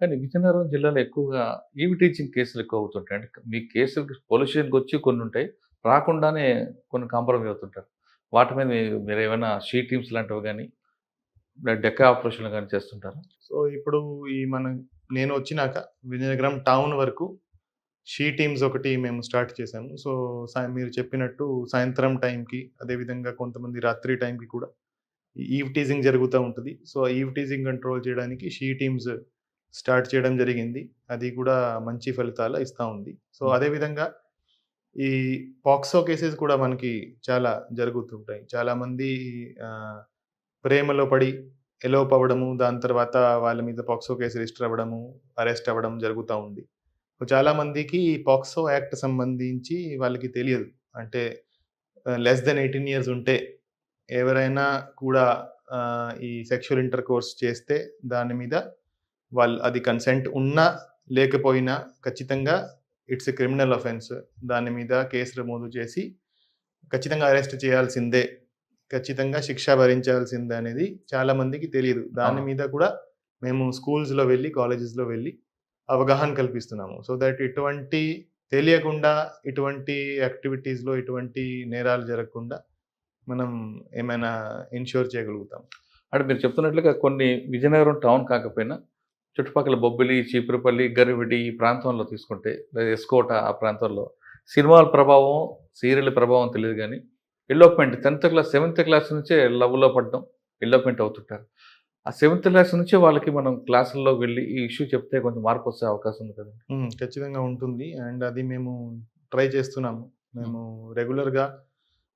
కానీ విజయనగరం జిల్లాలో ఎక్కువగా ఈవి టీచింగ్ కేసులు ఎక్కువ అవుతుంటాయి. అంటే మీ కేసులు పోలీస్ స్టేషన్కి వచ్చి కొన్ని ఉంటాయి రాకుండానే కొన్ని కాంప్రమైజ్ అవుతుంటారు. వాటి మీద మీరు ఏమైనా షీ టీమ్స్ లాంటివి కానీ డెక్క ఆపరేషన్లు కానీ చేస్తుంటారా? సో ఇప్పుడు ఈ మన నేను వచ్చినాక విజయనగరం టౌన్ వరకు షీ టీమ్స్ ఒకటి మేము స్టార్ట్ చేశాము. సో మీరు చెప్పినట్టు సాయంత్రం టైంకి అదేవిధంగా కొంతమంది రాత్రి టైంకి కూడా ఈవ్ టీజింగ్ జరుగుతూ ఉంటుంది. సో ఈవ్ టీజింగ్ కంట్రోల్ చేయడానికి షీ టీమ్స్ స్టార్ట్ చేయడం జరిగింది. అది కూడా మంచి ఫలితాలు ఇస్తూ ఉంది. సో. అదేవిధంగా ఈ పాక్సో కేసెస్ కూడా మనకి చాలా జరుగుతుంటాయి చాలామంది ప్రేమలో పడి ఎలోప్ అవ్వడము దాని తర్వాత వాళ్ళ మీద పాక్సో కేసు రిజిస్టర్ అవ్వడము అరెస్ట్ అవ్వడం జరుగుతూ ఉంది. సో చాలా మందికి ఈ పాక్సో యాక్ట్ సంబంధించి వాళ్ళకి తెలియదు. అంటే లెస్ దెన్ ఎయిటీన్ ఇయర్స్ ఉంటే ఎవరైనా కూడా ఈ సెక్షువల్ ఇంటర్ కోర్స్ చేస్తే దాని మీద వాళ్ళు అది కన్సెంట్ ఉన్నా లేకపోయినా ఖచ్చితంగా ఇట్స్ ఎ క్రిమినల్ అఫెన్స్ దాని మీద కేసు నమోదు చేసి ఖచ్చితంగా అరెస్ట్ చేయాల్సిందే. ఖచ్చితంగా శిక్ష భరించాల్సిందే అనేది చాలా మందికి తెలియదు. దాని. మీద కూడా మేము స్కూల్స్లో వెళ్ళి కాలేజెస్లో వెళ్ళి అవగాహన కల్పిస్తున్నాము. సో దట్ ఇటువంటి తెలియకుండా ఇటువంటి యాక్టివిటీస్లో ఇటువంటి నేరాలు జరగకుండా మనం ఏమైనా ఇన్షూర్ చేయగలుగుతాం. అంటే మీరు చెప్తున్నట్లుగా కొన్ని విజయనగరం టౌన్ కాకపోయినా చుట్టుపక్కల బొబ్బిలి చీపురుపల్లి గరివిడి ఈ ప్రాంతంలో తీసుకుంటే లేదా ఎస్కోట ఆ ప్రాంతంలో సినిమాల ప్రభావం సీరియల్ ప్రభావం తెలియదు కానీ elopement tenth class seventh class నుంచే లవ్లో పడడం ఎల్లోప్మెంట్ అవుతుంటారు. ఆ సెవెంత్ క్లాస్ నుంచే వాళ్ళకి మనం క్లాసుల్లో వెళ్ళి ఈ ఇష్యూ చెప్తే కొంచెం మార్పు వచ్చే అవకాశం ఉంది కదండి. ఖచ్చితంగా ఉంటుంది. అండ్ అది మేము ట్రై చేస్తున్నాము. మేము రెగ్యులర్గా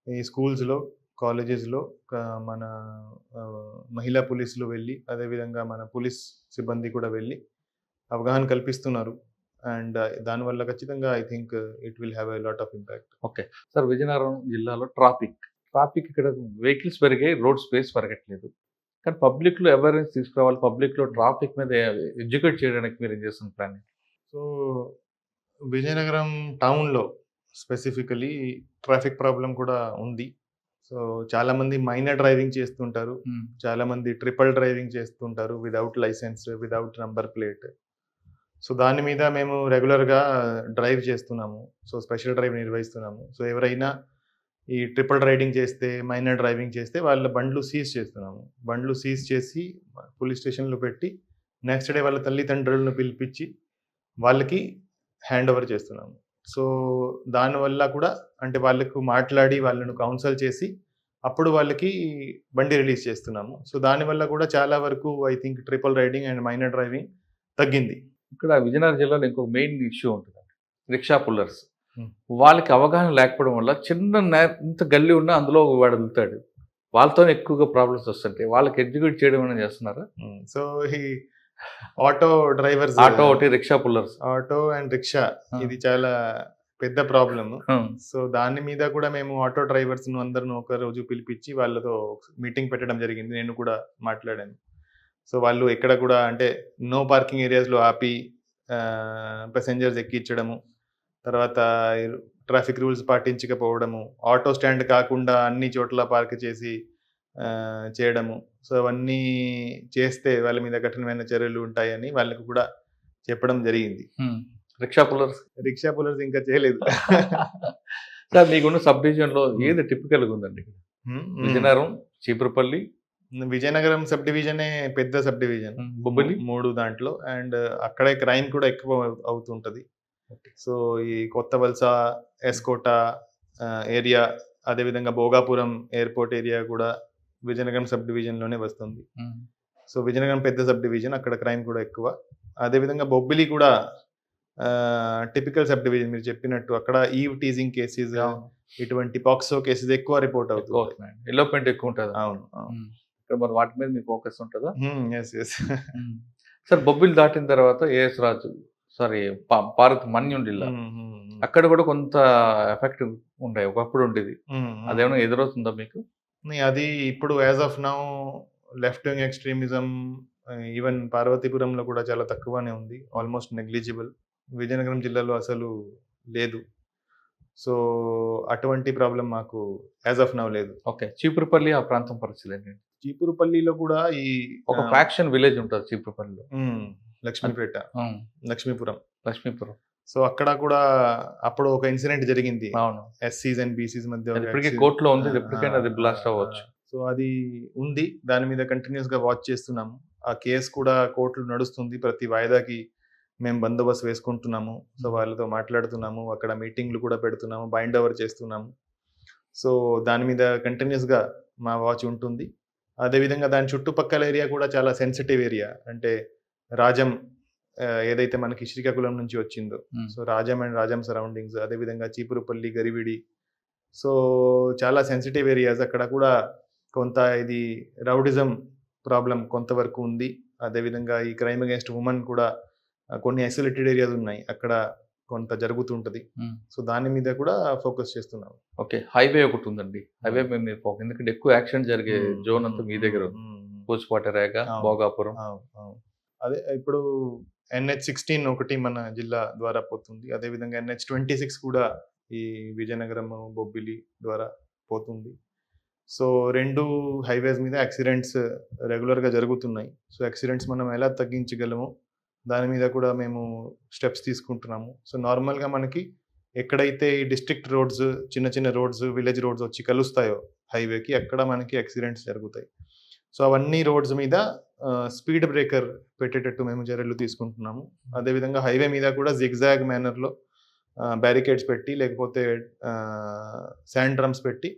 ఈ స్కూల్స్లో కాలేజెస్లో మన మహిళా పోలీసులు వెళ్ళి అదేవిధంగా మన పోలీస్ సిబ్బంది కూడా వెళ్ళి అవగాహన కల్పిస్తున్నారు. అండ్ దానివల్ల ఖచ్చితంగా I think it will have a lot of impact. Sir Vizianagaram జిల్లాలో ట్రాఫిక్. ట్రాఫిక్ ఇక్కడ వెహికల్స్ పెరిగాయి రోడ్ స్పేస్ పెరగట్లేదు. కానీ పబ్లిక్లో అవేర్నెస్ తీసుకురావాలి. పబ్లిక్లో ట్రాఫిక్ మీద ఎడ్యుకేట్ చేయడానికి మీరు ఏం చేస్తున్న ప్లాన్? సో విజయనగరం టౌన్లో స్పెసిఫికలీ ట్రాఫిక్ ప్రాబ్లం కూడా ఉంది. సో చాలామంది మైనర్ డ్రైవింగ్ చేస్తుంటారు. చాలా మంది ట్రిపుల్ డ్రైవింగ్ చేస్తుంటారు without licence without number plate. So దాని మీద మేము రెగ్యులర్గా డ్రైవ్ చేస్తున్నాము. సో స్పెషల్ డ్రైవ్ నిర్వహిస్తున్నాము. సో ఎవరైనా ఈ ట్రిపుల్ రైడింగ్ చేస్తే మైనర్ డ్రైవింగ్ చేస్తే వాళ్ళ బండ్లు సీజ్ చేస్తున్నాము. బండ్లు సీజ్ చేసి పోలీస్ స్టేషన్లో పెట్టి నెక్స్ట్ డే వాళ్ళ తల్లిదండ్రులను పిలిపించి వాళ్ళకి హ్యాండ్ ఓవర్ చేస్తున్నాము. సో దానివల్ల కూడా అంటే వాళ్ళకు మాట్లాడి వాళ్ళను కౌన్సిల్ చేసి అప్పుడు వాళ్ళకి బండి రిలీజ్ చేస్తున్నాము. సో దానివల్ల కూడా చాలా వరకు I think triple riding and minor driving తగ్గింది. ఇక్కడ విజయనగరం జిల్లాలో ఇంకొక మెయిన్ ఇష్యూ ఉంటుంది రిక్షా పుల్లర్స్. వాళ్ళకి అవగాహన లేకపోవడం వల్ల చిన్న ఇంత గల్లీ ఉన్నా అందులో వాడు వెళ్తాడు. వాళ్ళతో ఎక్కువగా ప్రాబ్లమ్స్ వస్తుంటాయి. వాళ్ళకి ఎడ్యుకేట్ చేయడం ఏమైనా చేస్తున్నారా? సో ఈ ఆటో డ్రైవర్స్ ఆటో ఒకటి rickshaw pullers auto and rickshaw. ఇది చాలా పెద్ద ప్రాబ్లమ్ సో దాని మీద కూడా మేము ఆటో డ్రైవర్స్ను అందరిని ఒక రోజు పిలిపించి వాళ్ళతో మీటింగ్ పెట్టడం జరిగింది. నేను కూడా మాట్లాడాను. సో వాళ్ళు ఎక్కడ కూడా అంటే నో పార్కింగ్ ఏరియాస్లో ఆపి ప్యాసెంజర్స్ ఎక్కించడము తర్వాత ట్రాఫిక్ రూల్స్ పాటించకపోవడము ఆటో స్టాండ్ కాకుండా అన్ని చోట్ల పార్క్ చేసి చేయడము. సో అవన్నీ చేస్తే వాళ్ళ మీద కఠినమైన చర్యలు ఉంటాయని వాళ్ళకు కూడా చెప్పడం జరిగింది. Rickshaw pullers? రిక్షా పులర్స్ ఇంకా చేయలేదు. సార్ మీకున్న సబ్ డివిజన్లో ఏది టిపికల్గా ఉందండి. విజయనగరం చీపురుపల్లి? విజయనగరం సబ్ డివిజనే పెద్ద సబ్ డివిజన్. బొబ్బిలి? మూడు దాంట్లో. అండ్ అక్కడే క్రైమ్ కూడా ఎక్కువ అవు- అవుతుంటది. సో ఈ కొత్త వలస ఎస్కోట ఏరియా అదేవిధంగా భోగాపురం ఎయిర్పోర్ట్ ఏరియా కూడా విజయనగరం సబ్ డివిజన్లోనే వస్తుంది. సో విజయనగరం పెద్ద సబ్ డివిజన్ అక్కడ క్రైమ్ కూడా ఎక్కువ. అదేవిధంగా బొబ్బిలి కూడా టిపికల్ సబ్ డివిజన్ మీరు చెప్పినట్టు అక్కడ ఈవ్ టీజింగ్ కేసెస్ ఇటువంటి పాక్సో కేసెస్ ఎక్కువ రిపోర్ట్ అవుతుంది. ఎల్లోపెంట్ ఎక్కువ ఉంటుంది? అవును. ఇక్కడ మరి వాటి మీద మీ ఫోకస్ ఉంటుందా? ఎస్ ఎస్ సార్ బొబ్బిలి దాటిన తర్వాత ఏఎస్ రాజు సారీ భారత్ మన్యం జిల్లా అక్కడ కూడా కొంత ఎఫెక్ట్ ఉండే ఒకప్పుడు ఉండేది. అదేమైనా ఎదురవుతుందా మీకు? అది ఇప్పుడు as of now left wing extremism even పార్వతీపురంలో కూడా చాలా తక్కువనే ఉంది ఆల్మోస్ట్ నెగ్లిజిబుల్. విజయనగరం జిల్లాలో అసలు లేదు. సో అటువంటి ప్రాబ్లం మాకు యాజ్ ఆఫ్ నౌ లేదు. ఓకే చీపురుపల్లి ఆ ప్రాంతం పరిస్థితి ఏంటండి చీపురుపల్లిలో కూడా ఈ ఒక ఫ్యాక్షన్ విలేజ్ ఉంటుంది చీపురుపల్లిలో. లక్ష్మీపేట లక్ష్మీపురం. లక్ష్మీపురం. సో అక్కడ కూడా అప్పుడు ఒక ఇన్సిడెంట్ జరిగింది. అవును. ఎస్సీస్ అండ్ బీసీస్ మధ్య ఇప్పటికీ. కోర్టులో ఉంది. ఎప్పటికైనా అది బ్లాస్ట్ అవ్వచ్చు. సో అది ఉంది. దాని మీద కంటిన్యూస్గా వాచ్ చేస్తున్నాము ఆ కేసు కూడా కోర్టులో నడుస్తుంది. ప్రతి వాయిదాకి మేము బందోబస్తు వేసుకుంటున్నాము. సో వాళ్ళతో మాట్లాడుతున్నాము. అక్కడ మీటింగ్లు కూడా పెడుతున్నాము. బైండ్ ఓవర్ చేస్తున్నాము. సో దాని మీద కంటిన్యూస్గా మా వాచ్ ఉంటుంది. అదేవిధంగా దాని చుట్టుపక్కల ఏరియా కూడా చాలా సెన్సిటివ్ ఏరియా అంటే రాజం ఏదైతే మనకి శ్రీకాకుళం నుంచి వచ్చిందో. So Rajam and Rajam surroundings అదేవిధంగా చీపురుపల్లి గరివిడి. సో చాలా సెన్సిటివ్ ఏరియాస్. అక్కడ కూడా కొంత ఇది రౌడిజం ప్రాబ్లం కొంతవరకు ఉంది. అదేవిధంగా ఈ క్రైమ్ అగేన్స్ట్ ఉమెన్ కూడా కొన్ని ఐసోలేటెడ్ ఏరియాస్ ఉన్నాయి. అక్కడ కొంత జరుగుతుంటది. సో దాని మీద కూడా ఫోకస్ చేస్తున్నాం ఓకే. హైవే ఒకటి ఉందండి. హైవే పోక- ఎందుకంటే ఎక్కువ యాక్సిడెంట్ జరిగే జోన్ అంతా మీ దగ్గర. పూచిపాటి రేగ. భోగాపురం. అదే ఇప్పుడు ఎన్హెచ్ సిక్స్టీన్ ఒకటి మన జిల్లా ద్వారా పోతుంది. అదేవిధంగా ఎన్హెచ్ ట్వంటీ సిక్స్ కూడా ఈ విజయనగరం బొబ్బిలి ద్వారా పోతుంది. సో రెండు హైవేస్ మీద యాక్సిడెంట్స్ రెగ్యులర్గా జరుగుతున్నాయి. సో యాక్సిడెంట్స్ మనం ఎలా తగ్గించగలము దాని మీద కూడా మేము స్టెప్స్ తీసుకుంటున్నాము. సో నార్మల్గా మనకి ఎక్కడైతే ఈ డిస్ట్రిక్ట్ రోడ్స్ చిన్న చిన్న రోడ్స్ విలేజ్ రోడ్స్ వచ్చి కలుస్తాయో హైవేకి అక్కడ మనకి యాక్సిడెంట్స్ జరుగుతాయి. సో అవన్నీ రోడ్స్ మీద స్పీడ్ బ్రేకర్ పెట్టేటట్టు మేము చర్యలు తీసుకుంటున్నాము. అదేవిధంగా హైవే మీద కూడా జిగ్జాగ్ మేనర్లో బ్యారికేడ్స్ పెట్టి లేకపోతే శాండ్ డ్రమ్స్ పెట్టి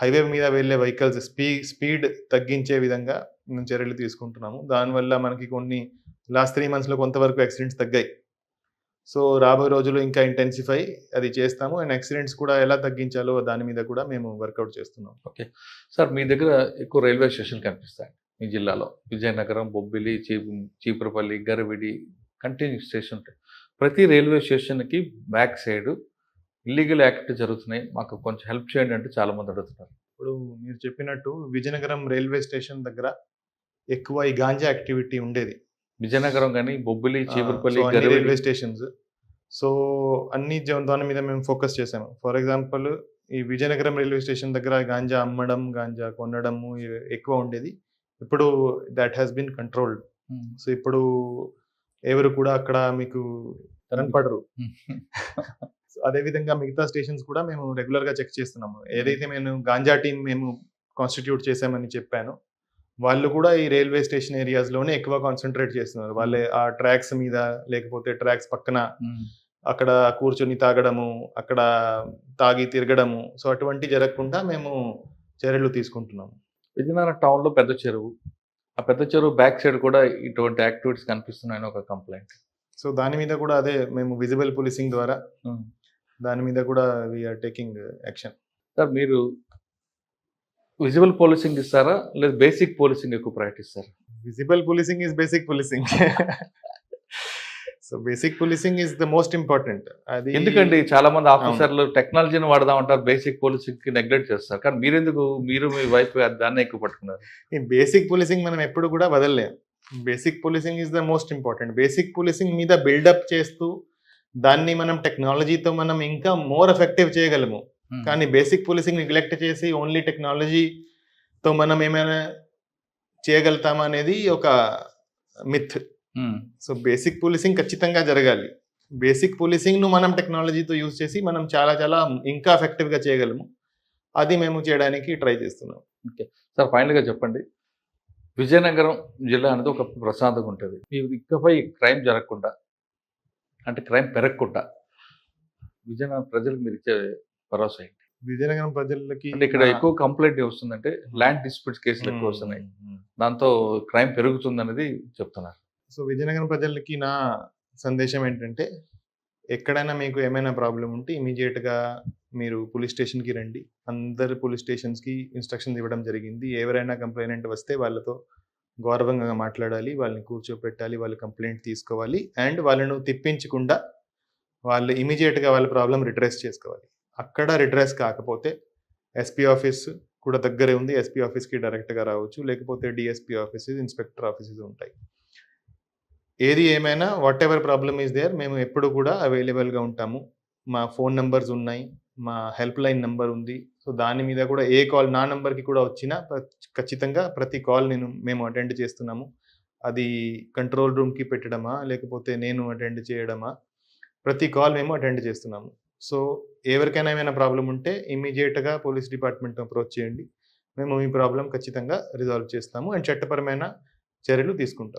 హైవే మీద వెళ్ళే వెహికల్స్ స్పీ స్పీడ్ తగ్గించే విధంగా మేము చర్యలు తీసుకుంటున్నాము. దానివల్ల మనకి కొన్ని లాస్ట్ త్రీ మంత్స్లో కొంతవరకు యాక్సిడెంట్స్ తగ్గాయి. సో రాబోయే రోజుల్లో ఇంకా ఇంటెన్సిఫై అది చేస్తాము. అండ్ యాక్సిడెంట్స్ కూడా ఎలా తగ్గించాలో దాని మీద కూడా మేము వర్కౌట్ చేస్తున్నాం. సార్ మీ దగ్గర ఎక్కువ రైల్వే స్టేషన్ కనిపిస్తాయి. మీ జిల్లాలో. విజయనగరం బొబ్బిలి చీపు చీపురపల్లి గరవిడి కంటిన్యూ స్టేషన్ ఉంటాయి. ప్రతి రైల్వే స్టేషన్కి బ్యాక్ సైడ్ ఇల్లీగల్ యాక్ట్ జరుగుతున్నాయి. మాకు కొంచెం హెల్ప్ చేయండి అంటే చాలా మంది అడుగుతున్నారు. ఇప్పుడు మీరు చెప్పినట్టు విజయనగరం రైల్వే స్టేషన్ దగ్గర ఎక్కువ ఈ గాంజా యాక్టివిటీ ఉండేది. విజయనగరం కానీ Bobbili Cheepurupalli railway stations. So అన్ని దాని మీద మేము ఫోకస్ చేసాము. ఫర్ ఎగ్జాంపుల్ ఈ విజయనగరం రైల్వే స్టేషన్ దగ్గర గాంజా అమ్మడం గాంజా కొనడము ఎక్కువ ఉండేది. ఇప్పుడు that has been controlled. So ఇప్పుడు ఎవరు కూడా అక్కడ మీకు కనపడరు. సో అదే విధంగా మిగతా స్టేషన్స్ కూడా మేము రెగ్యులర్గా చెక్ చేస్తున్నాము. ఏదైతే మేము గాంజా టీం మేము కాన్స్టిట్యూట్ చేసామని చెప్పాను వాళ్ళు కూడా ఈ రైల్వే స్టేషన్ ఏరియాస్లోనే ఎక్కువ కాన్సన్ట్రేట్ చేస్తున్నారు. వాళ్ళే ఆ ట్రాక్స్ మీద లేకపోతే ట్రాక్స్ పక్కన. అక్కడ కూర్చొని తాగడము అక్కడ తాగి తిరగడము. సో అటువంటి జరగకుండా మేము చర్యలు తీసుకుంటున్నాము. విజయనగరం టౌన్లో పెద్ద చెరువు. ఆ పెద్ద చెరువు బ్యాక్ సైడ్ కూడా ఇటువంటి యాక్టివిటీస్ కనిపిస్తున్నాయని ఒక కంప్లైంట్ సో దాని మీద కూడా అదే మేము విజిబుల్ పోలీసింగ్ ద్వారా దాని మీద కూడా వీఆర్ టేకింగ్ యాక్షన్ సార్ మీరు విజిబుల్ పోలీసింగ్ ఇస్తారా? లేదా బేసిక్ పోలీసింగ్ ఎక్కువ ప్రాక్టీస్ ఇస్తారా visible policing is basic policing so basic policing is the most important అది ఎందుకండి? చాలా మంది ఆఫీసర్లు టెక్నాలజీని వాడదాం అంటారు బేసిక్ పోలీసింగ్కి నెగ్లెక్ట్ చేస్తారు. కానీ మీరెందుకు? మీరు మీ వైఫ్ దాన్ని ఎక్కువ పట్టుకున్నారు. ఈ బేసిక్ పోలీసింగ్ మనం ఎప్పుడు కూడా వదలలేం. Basic policing is the most important basic policing మీద బిల్డప్ చేస్తూ దాన్ని మనం టెక్నాలజీతో మనం ఇంకా మోర్ ఎఫెక్టివ్ చేయగలము. కానీ బేసిక్ పోలీసింగ్ నెగ్లెక్ట్ చేసి ఓన్లీ టెక్నాలజీతో మనం ఏమైనా చేయగలుగుతామా అనేది ఒక మిత్. సో బేసిక్ పోలీసింగ్ ఖచ్చితంగా జరగాలి. బేసిక్ పోలీసింగ్ను మనం టెక్నాలజీతో యూజ్ చేసి మనం చాలా చాలా ఇంకా ఎఫెక్టివ్గా చేయగలము. అది మేము చేయడానికి ట్రై చేస్తున్నాం. సార్ ఫైనల్గా చెప్పండి. విజయనగరం జిల్లా అనేది ఒక ప్రశాంతంగా ఉంటుంది. ఇకపై క్రైమ్ జరగకుండా అంటే క్రైమ్ పెరగకుండా విజయనగరం ప్రజలకు మీరు ఇచ్చే భరోసా ఏంటి విజయనగరం ప్రజలకి అంటే ఇక్కడ ఎక్కువ కంప్లైంట్ వస్తుందంటే ల్యాండ్ డిస్ప్యూట్స్ కేసులు ఎక్కువ వస్తున్నాయి. దాంతో క్రైమ్ పెరుగుతుంది అనేది చెప్తున్నారు. సో విజయనగరం ప్రజలకి నా సందేశం ఏంటంటే ఎక్కడైనా మీకు ఏమైనా ప్రాబ్లం ఉంటే immediate గా మీరు పోలీస్ స్టేషన్కి రండి. అందరు పోలీస్ స్టేషన్స్కి ఇన్స్ట్రక్షన్స్ ఇవ్వడం జరిగింది. ఎవరైనా కంప్లైంట్ వస్తే వాళ్ళతో గౌరవంగా మాట్లాడాలి వాళ్ళని కూర్చోపెట్టాలి వాళ్ళు కంప్లైంట్ తీసుకోవాలి. అండ్ వాళ్ళను తిప్పించకుండా వాళ్ళు ఇమీడియట్గా వాళ్ళ ప్రాబ్లం రిడ్రెస్ చేసుకోవాలి. అక్కడ రిడ్రెస్ కాకపోతే ఎస్పీ ఆఫీస్ కూడా దగ్గరే ఉంది. ఎస్పీ ఆఫీస్కి డైరెక్ట్గా రావచ్చు. లేకపోతే డిఎస్పీ ఆఫీసెస్ ఇన్స్పెక్టర్ ఆఫీసెస్ ఉంటాయి. ఏది ఏమైనా whatever problem is there మేము ఎప్పుడు కూడా అవైలబుల్గా ఉంటాము. మా ఫోన్ నెంబర్స్ ఉన్నాయి. మా హెల్ప్ లైన్ నెంబర్ ఉంది. సో దాని మీద కూడా ఏ కాల్ నా నెంబర్కి కూడా వచ్చినా ఖచ్చితంగా ప్రతి కాల్ నేను మేము అటెండ్ చేస్తున్నాము. అది కంట్రోల్ రూమ్కి పెట్టడమా లేకపోతే నేను అటెండ్ చేయడమా ప్రతి కాల్ మేము అటెండ్ చేస్తున్నాము. సో ఎవరికైనా ఏమైనా ప్రాబ్లం ఉంటే ఇమీడియట్గా పోలీస్ డిపార్ట్మెంట్ అప్రోచ్ చేయండి. మేము మీ ప్రాబ్లం ఖచ్చితంగా రిజాల్వ్ చేస్తాము అండ్ చట్టపరమైన చర్యలు తీసుకుంటాం